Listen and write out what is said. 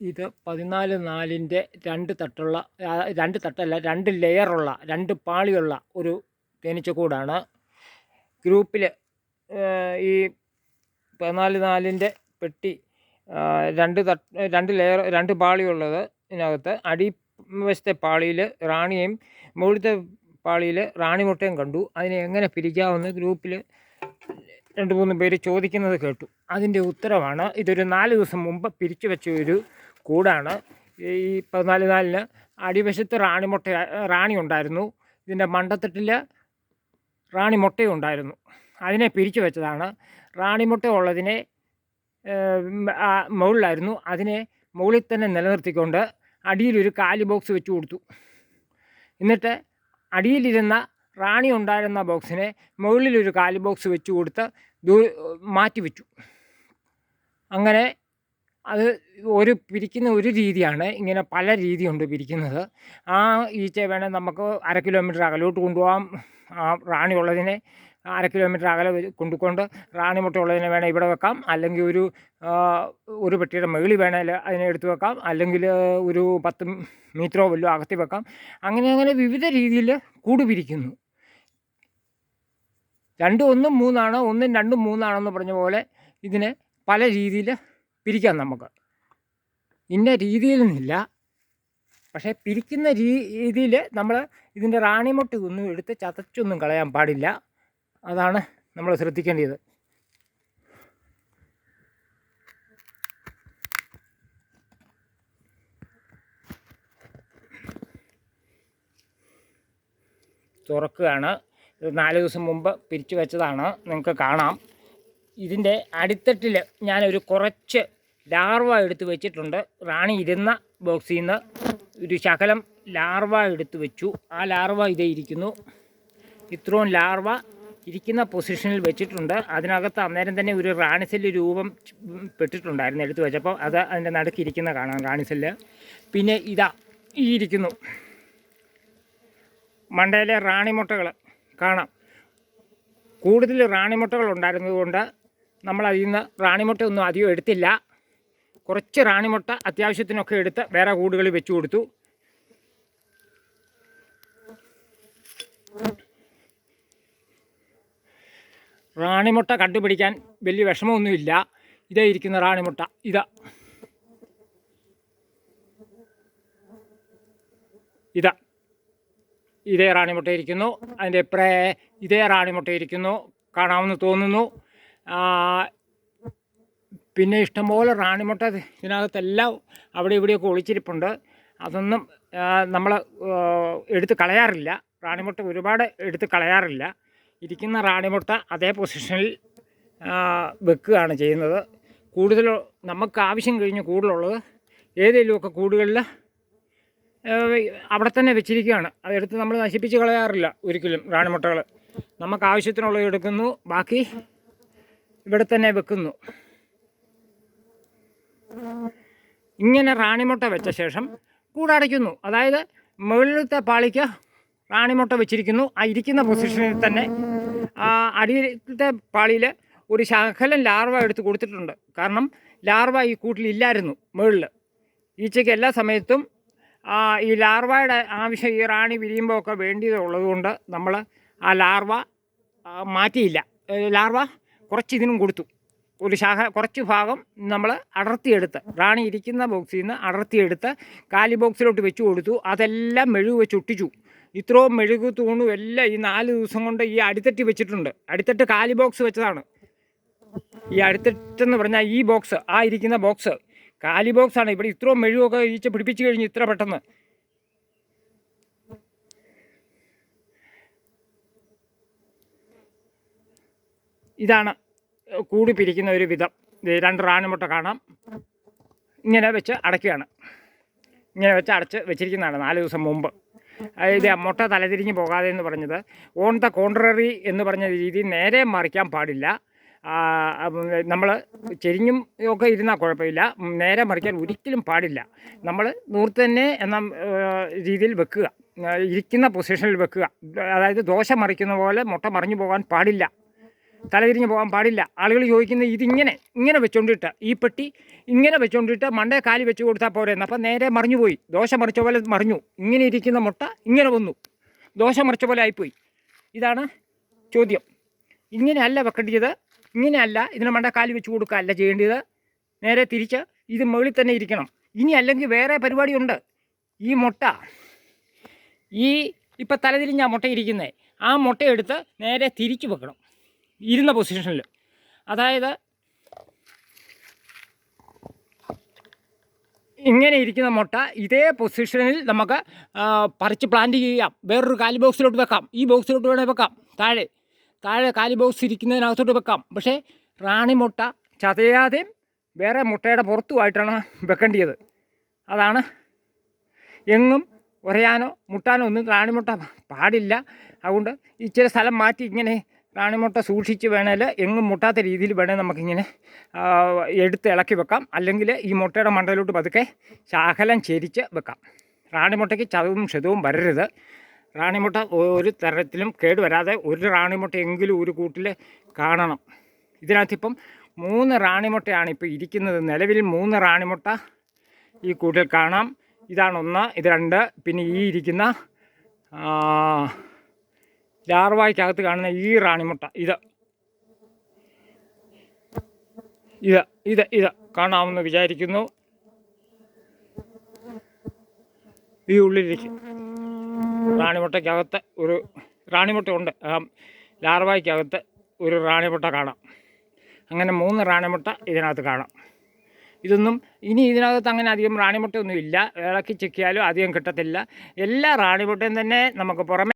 ഇത് പതിനാല് നാലിന്റെ രണ്ട് തട്ടുള്ള രണ്ട് തട്ടല്ല രണ്ട് ലെയറുള്ള രണ്ട് പാളിയുള്ള ഒരു തേനീച്ചക്കൂടാണ്. ഗ്രൂപ്പിൽ ഈ പതിനാല് നാലിന്റെ പെട്ടി രണ്ട് തട്ട് രണ്ട് ലെയർ രണ്ട് പാളിയുള്ളത് ഇതിനകത്ത്. അടിവശത്തെ പാളിയിൽ റാണിയും മുകളിലത്തെ പാളിയിൽ റാണി മുട്ടയും കണ്ടു. അതിനെ എങ്ങനെ പിരിക്കാമെന്ന് ഗ്രൂപ്പിൽ രണ്ട് മൂന്ന് പേര് ചോദിക്കുന്നത് കേട്ടു. അതിന്റെ ഉത്തരവാണ് ഇതൊരു നാല് ദിവസം മുമ്പ് പിരിച്ചു വെച്ച ഒരു കൂടാണ്. ഈ പതിനാല് നാലിന് അടിവശത്ത് റാണിമുട്ട റാണി ഉണ്ടായിരുന്നു ഇതിന്റെ മണ്ടത്തട്ടിൽ റാണി ഉണ്ടായിരുന്നു അതിനെ പിരിച്ചു വെച്ചതാണ്. റാണിമുട്ട ഉള്ളതിനെ മുകളിലായിരുന്നു. അതിനെ മുകളിൽ തന്നെ നിലനിർത്തിക്കൊണ്ട് അടിയിലൊരു കാലി ബോക്സ് വെച്ച് കൊടുത്തു. എന്നിട്ട് അടിയിലിരുന്ന റാണി ഉണ്ടായിരുന്ന ബോക്സിനെ മുകളിലൊരു കാലി ബോക്സ് വെച്ച് കൊടുത്ത് മാറ്റി വെച്ചു അങ്ങനെ അത് ഒരു പിരിക്കുന്ന ഒരു രീതിയാണ്. ഇങ്ങനെ പല രീതിയുണ്ട് പിരിക്കുന്നത്. ആ ഈച്ച വേണേൽ നമുക്ക് അര കിലോമീറ്റർ അകലോട്ട് കൊണ്ടുപോകാം ആ റാണി ഉള്ളതിനെ അര കിലോമീറ്റർ അകലെ കൊണ്ടുകൊണ്ട് റാണി മുട്ട ഉള്ളതിനെ വേണേൽ ഇവിടെ വെക്കാം. അല്ലെങ്കിൽ ഒരു ഒരു പെട്ടിയുടെ മുകളിൽ വേണേൽ അതിനെ എടുത്ത് വെക്കാം. അല്ലെങ്കിൽ ഒരു പത്ത് മീറ്ററോ വല്ലോ അകത്തി വെക്കാം. അങ്ങനെ അങ്ങനെ വിവിധ രീതിയിൽ കൂട് പിരിക്കുന്നു. രണ്ടും ഒന്നും മൂന്നാണോ? ഒന്നും രണ്ടും മൂന്നാണോ എന്ന് പറഞ്ഞ പോലെ ഇതിനെ പല രീതിയിൽ പിരിക്കാം നമുക്ക്. ഇന്ന രീതിയിൽ നിന്നില്ല പക്ഷേ പിരിക്കുന്ന രീതിയിൽ നമ്മൾ ഇതിന്റെ റാണിമുട്ടി ഒന്നും എടുത്ത് ചതച്ചൊന്നും കളയാൻ പാടില്ല. അതാണ് നമ്മൾ ശ്രദ്ധിക്കേണ്ടത്. തുറക്കുകയാണ്. ഇത് നാല് ദിവസം മുമ്പ് പിരിച്ചു വെച്ചതാണ്. നിങ്ങൾക്ക് കാണാം. ഇതിന്റെ അടിത്തട്ടിൽ ഞാനൊരു കുറച്ച് ലാർവ എടുത്ത് വെച്ചിട്ടുണ്ട്. റാണി ഇരുന്ന ബോക്സിൽ നിന്ന് ഒരു ശകലം ലാർവ എടുത്ത് വെച്ചു. ആ ലാർവ ഇതേ ഇരിക്കുന്നു. ഇത്രയും ലാർവ ഇരിക്കുന്ന പൊസിഷനിൽ വെച്ചിട്ടുണ്ട്. അതിനകത്ത് അന്നേരം തന്നെ ഒരു റാണിസെല്ല് രൂപം പെട്ടിട്ടുണ്ടായിരുന്നു എടുത്തു വെച്ചപ്പോൾ. അത് അതിന്റെ നടുക്ക് ഇരിക്കുന്ന കാണാം റാണിസെല്ല് പിന്നെ ഇതാ ഈ ഇരിക്കുന്നു. മണ്ടയിലെ റാണിമുട്ടകൾ കാണാം. കൂടുതൽ റാണിമുട്ടകൾ ഉണ്ടായിരുന്നതുകൊണ്ട് നമ്മൾ അതിൽ നിന്ന് റാണിമുട്ട ഒന്നും അധികം എടുത്തില്ല. കുറച്ച് റാണിമുട്ട അത്യാവശ്യത്തിനൊക്കെ എടുത്ത് വേറെ കൂടുകളിൽ വെച്ചു കൊടുത്തു. റാണിമുട്ട കണ്ടുപിടിക്കാൻ വലിയ വിഷമമൊന്നുമില്ല. ഇതേ ഇരിക്കുന്ന റാണിമുട്ട. ഇതാ. ഇതാ. ഇതേ റാണിമുട്ട ഇരിക്കുന്നു. അതിന്റെ പ്രേ ഇതേ റാണിമുട്ട ഇരിക്കുന്നു. കാണാമെന്ന് തോന്നുന്നു. പിന്നെ ഇഷ്ടംപോലെ റാണിമുട്ട ഇതിനകത്തെല്ലാം അവിടെ ഇവിടെയൊക്കെ ഒളിച്ചിരിപ്പുണ്ട്. അതൊന്നും നമ്മൾ എടുത്ത് കളയാറില്ല. റാണിമുട്ട ഒരുപാട് എടുത്ത് കളയാറില്ല. ഇരിക്കുന്ന റാണിമുട്ട അതേ പൊസിഷനിൽ വെക്കുകയാണ് ചെയ്യുന്നത്. കൂടുതൽ നമുക്ക് ആവശ്യം കഴിഞ്ഞ് കൂടുതലുള്ളത് ഏതെങ്കിലുമൊക്കെ കൂടുകളിൽ അവിടെ തന്നെ വെച്ചിരിക്കുകയാണ്. അതെടുത്ത് നമ്മൾ നശിപ്പിച്ച് കളയാറില്ല ഒരിക്കലും റാണിമുട്ടകൾ നമുക്ക് ആവശ്യത്തിനുള്ളത് എടുക്കുന്നു. ബാക്കി ഇവിടെ തന്നെ വെക്കുന്നു. ഇങ്ങനെ റാണിമുട്ട വെച്ച ശേഷം കൂടടയ്ക്കുന്നു അതായത് മുകളിലത്തെ പാളിക്ക് റാണിമുട്ട വെച്ചിരിക്കുന്നു. ആ ഇരിക്കുന്ന പൊസിഷനിൽ തന്നെ ആ അടിയിലത്തെ പാളിയിൽ ഒരു ശകലം ലാർവ എടുത്ത് കൊടുത്തിട്ടുണ്ട്. കാരണം ലാർവ ഈ കൂട്ടിലില്ലായിരുന്നു മുകളിൽ ഈച്ചയ്ക്ക് എല്ലാ സമയത്തും ഈ ലാർവയുടെ ആവശ്യം ഈ റാണി വിരിയുമ്പോൾ ഒക്കെ വേണ്ടിയതുള്ളതുകൊണ്ട് നമ്മൾ ആ ലാർവ മാറ്റിയില്ല. ലാർവ കുറച്ച് ഇതിനും കൊടുത്തു. ഒരു ശാഖ കുറച്ച് ഭാഗം നമ്മൾ അടർത്തിയെടുത്ത് റാണി ഇരിക്കുന്ന ബോക്സിൽ നിന്ന് അടർത്തിയെടുത്ത് കാലി ബോക്സിലോട്ട് വെച്ചു കൊടുത്തു. അതെല്ലാം മെഴുക് വെച്ച് ഒട്ടിച്ചു. ഇത്രയും മെഴുക് തൂണും എല്ലാം ഈ നാല് ദിവസം കൊണ്ട് ഈ അടിത്തട്ടി വെച്ചിട്ടുണ്ട്. അടിത്തട്ട് കാലി ബോക്സ് വെച്ചതാണ്. ഈ അടിത്തട്ടെന്ന് പറഞ്ഞാൽ ഈ ബോക്സ് ആ ഇരിക്കുന്ന ബോക്സ് കാലി ബോക്സാണ് ഇവിടെ ഇത്രയും മെഴുകൊക്കെ ഈച്ച പിടിപ്പിച്ചു കഴിഞ്ഞ് ഇത്ര പെട്ടെന്ന്. ഇതാണ് കൂടി പിരിക്കുന്ന ഒരു വിധം രണ്ട് റാണിമുട്ട കാണാം. ഇങ്ങനെ വെച്ച് അടയ്ക്കുകയാണ്. ഇങ്ങനെ വെച്ച് അടച്ച് വെച്ചിരിക്കുന്നതാണ് നാല് ദിവസം മുമ്പ്. അതായത് മുട്ട തലതിരിഞ്ഞ് പോകാതെ എന്ന് പറഞ്ഞത് ഓൺ ദ കോൺട്രറി എന്ന് പറഞ്ഞ രീതി നേരെ മറിക്കാൻ പാടില്ല. നമ്മൾ ചെരിഞ്ഞും ഒക്കെ ഇരുന്നാൽ കുഴപ്പമില്ല. നേരെ മറിക്കാൻ ഒരിക്കലും പാടില്ല. നമ്മൾ നൂർത്ത് തന്നെ എന്ന രീതിയിൽ വെക്കുക. ഇരിക്കുന്ന പൊസിഷനിൽ വെക്കുക. അതായത് ദോശ മറിക്കുന്ന പോലെ മുട്ട മറിഞ്ഞു പോകാൻ പാടില്ല. തലതിരിഞ്ഞ് പോകാൻ പാടില്ല. ആളുകൾ ചോദിക്കുന്നത് ഇതിങ്ങനെ ഇങ്ങനെ വെച്ചോണ്ടിട്ട് ഈ പെട്ടി ഇങ്ങനെ വെച്ചോണ്ടിട്ട് മണ്ടേ കാലി വെച്ച് കൊടുത്താൽ പോരെന്ന് അപ്പം നേരെ മറിഞ്ഞു പോയി ദോശ മറിച്ച പോലെ മറിഞ്ഞു. ഇങ്ങനെ ഇരിക്കുന്ന മുട്ട ഇങ്ങനെ വന്നു. ദോശ മറിച്ച പോലെ ആയിപ്പോയി. ഇതാണ് ചോദ്യം. ഇങ്ങനെയല്ല വെക്കേണ്ടത്. ഇങ്ങനെയല്ല ഇതിന് മണ്ടേ കാലി വെച്ച് കൊടുക്കുകയല്ല ചെയ്യേണ്ടത്. നേരെ തിരിച്ച് ഇത് മുകളിൽ തന്നെ ഇരിക്കണം. ഇനി അല്ലെങ്കിൽ വേറെ പരിപാടിയുണ്ട്. ഈ മുട്ട ഈ ഇപ്പം തലതിരിഞ്ഞ മുട്ട ഇരിക്കുന്നത് ആ മുട്ടയെടുത്ത് നേരെ തിരിച്ച് വെക്കണം. ഇരുന്ന പൊസിഷനിൽ അതായത് ഇങ്ങനെ ഇരിക്കുന്ന മുട്ട ഇതേ പൊസിഷനിൽ നമുക്ക് പറിച്ച് പ്ലാന്റ് ചെയ്യാം. വേറൊരു കാലി ബോക്സിലോട്ട് വെക്കാം. ഈ ബോക്സിലോട്ട് വേണേൽ വെക്കാം. താഴെ താഴെ കാലി ബോക്സ് ഇരിക്കുന്നതിനകത്തോട്ട് വെക്കാം. പക്ഷേ റാണി മുട്ട ചതയാതെയും വേറെ മുട്ടയുടെ പുറത്തുമായിട്ടാണ് വെക്കേണ്ടിയത്. അതാണ് എങ്ങും ഉറയാനോ മുട്ടാനോ ഒന്നും റാണിമുട്ട പാടില്ല. അതുകൊണ്ട് ഇച്ചിരി സ്ഥലം മാറ്റി ഇങ്ങനെ റാണിമുട്ട സൂക്ഷിച്ച് വേണേൽ എങ്ങും മുട്ടാത്ത രീതിയിൽ വേണേൽ നമുക്കിങ്ങനെ എടുത്ത് ഇളക്കി വെക്കാം. അല്ലെങ്കിൽ ഈ മുട്ടയുടെ മണ്ടയിലോട്ട് പതുക്കെ ശാഖലം ചെരിച്ച് വെക്കാം. റാണിമുട്ടയ്ക്ക് ചതവും ക്ഷതവും വരരുത്. റാണിമുട്ട ഒരു തരത്തിലും കേടുവരാതെ ഒരു റാണിമുട്ട എങ്കിലും ഒരു കൂട്ടിൽ കാണണം. ഇതിനകത്തിപ്പം മൂന്ന് റാണിമുട്ടയാണ് ഇപ്പോൾ ഇരിക്കുന്നത്. നിലവിൽ മൂന്ന് റാണിമുട്ട ഈ കൂട്ടിൽ കാണാം. ഇതാണ് ഒന്ന് ഇത് രണ്ട് പിന്നെ ഈ ഇരിക്കുന്ന ലാർവായ്ക്കകത്ത് കാണുന്ന ഈ റാണിമുട്ട ഇത്. ഇത് ഇത് ഇത് കാണാമെന്ന് വിചാരിക്കുന്നു. ഈ ഉള്ളിലേക്ക് റാണിമുട്ടയ്ക്കകത്ത് ഒരു റാണിമുട്ട ഉണ്ട് ലാർവായ്ക്കകത്ത് ഒരു റാണിമുട്ട കാണാം. അങ്ങനെ മൂന്ന് റാണിമുട്ട ഇതിനകത്ത് കാണാം. ഇതൊന്നും ഇനി ഇതിനകത്ത് അങ്ങനെ അധികം റാണിമുട്ടയൊന്നും ഇല്ല ഇളക്കി ചെക്കിയാലും അധികം കിട്ടത്തില്ല. എല്ലാ റാണിമുട്ടയും തന്നെ നമുക്ക് പുറമെ